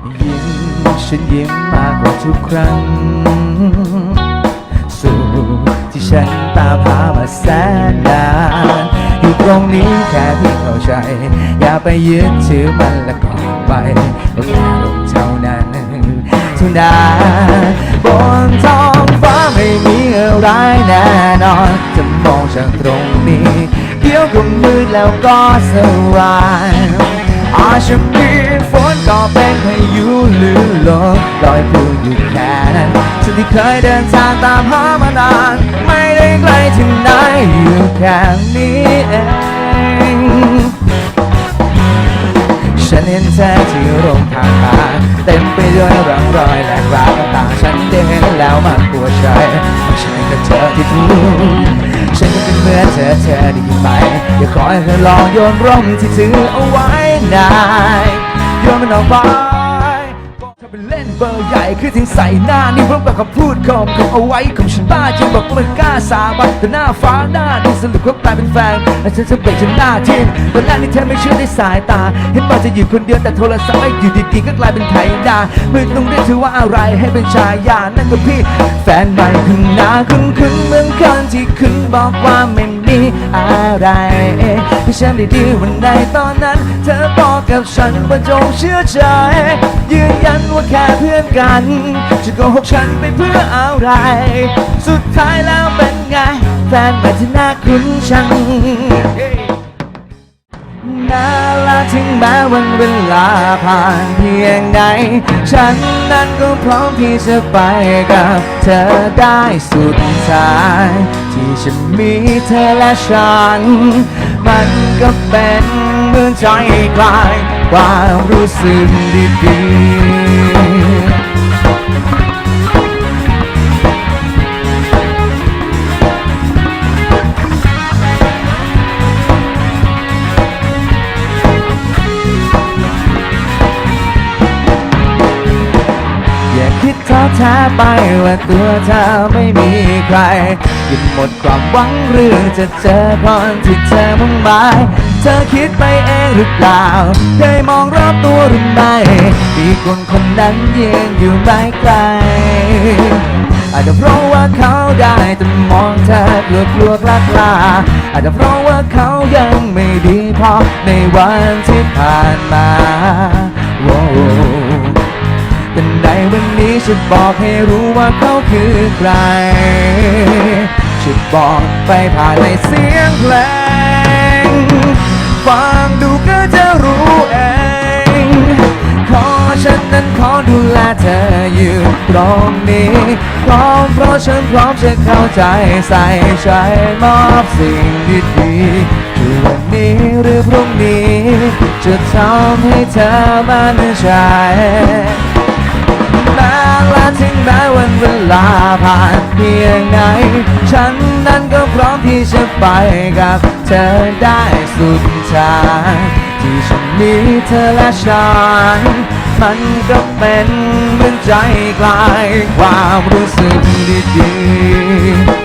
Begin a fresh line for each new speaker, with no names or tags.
ยิ้มฉันยิ้มมากกว่าทุกครั้งสู่ที่ฉันตามหามาแสนนานอยู่ตรงนี้แค่เพียงเข้าใจ อย่าไปยึดถือมันและก่อนไปก็แค่ลมเท่านั้นเท่านั้นบนท้องฟ้าไม่มีอะไรแน่นอนจะมองจากตรงนี้ เดี๋ยวก็มืดแล้วก็สว่าง อาจจะมีฝนก็เป็นพายุหรือลมลอยพูดอยู่แค่นั้นฉันที่เคยเดินทางตามหามานาน ไม่ได้ไกลถึงไหนอยู่แค่นี้เองฉันเห็นเธอที่โรงทางมาเต็มไปด้วยร่องรอยและกราบต่างๆฉันได้เห็นแล้วมันปวดใจฉันก็เธอที่ทุกฉันก็เป็นเหมือนเธอเธอไดีไหมอย่าขอให้เธอลองโยนร่มที่ถือเอาไว้ นายโยนมันออกไปถ้าไปเล่นเบอร์ใหญ่คือถึงใส่หน้านี่พร้อมกับคำพูดคมคำเอาไว้ของฉันบ้าจริงบอกว่ามันกล้าสาบันแต่หน้าฟ้าหน้าดินสรุปก็กลายเป็นแฟนและฉันจะเบรกจนหน้าทิ่มตอนแรกนี่เธอไม่เชื่อในสายตา เห็นว่าจะอยู่คนเดียวแต่โทรศัพท์ไม่อยู่ดีๆก็กลายเป็นไถนาไม่ต้องเรียกถือว่าอะไรให้เป็นชายานั่นก็พี่ แฟนใหม่ขึ้นหน้าคุ้นคุ้นๆเหมือนคนที่คุณบอกว่าไม่ อะไรที่ฉันได้ดีวันใดตอนนั้น เธอบอกกับฉันว่าจงเชื่อใจ ยืนยันว่าแค่เพื่อนกัน จะโกหกฉันไปเพื่ออะไร สุดท้ายแล้วเป็นไง แฟนใหม่ที่น่าคุ้นชังน่ารักถึงแม้วันเวลาผ่านเพียงใด ฉันนั้นก็พร้อมที่จะไปกับเธอได้สุดท้าย ที่ฉันมีเธอและฉัน มันก็เป็นเหมือนใจกลายความรู้สึกดีๆ คิดท้อแท้ไปว่าตัวเธอไม่มีใครหยุดหมดความหวังเรื่องจะเจอคนที่เธอมุ่งหมายเธอคิดไปเองหรือเปล่าเคยมองรอบตัวหรือไม่มีคนคนนั้นยืนอยู่ไม่ไกลอาจจะเพราะว่าเขาได้แต่มองเธอกลัวกลัวกล้ากลาอาจจะเพราะว่าเขายังไม่ดีพอในวันที่ผ่านมา วันนี้ฉันบอกให้รู้ว่าเขาคือใครฉันบอกไปผ่านในเสียงเพลง ฟังดูก็จะรู้เอง ขอฉันนั้นขอดูแลเธออยู่ตรงนี้พร้อมเพราะฉันพร้อมจะเข้าใจใส่ใจมอบสิ่งดีๆคือวันนี้หรือพรุ่งนี้ จะทำให้เธอมั่นใจ ลาผ่านเพียงไหน ฉันนั้นก็พร้อมที่จะไปกับเธอได้สุดทางที่ฉันมีเธอและฉัน มันก็เป็นเหมือนใจกลายความรู้สึกดีๆ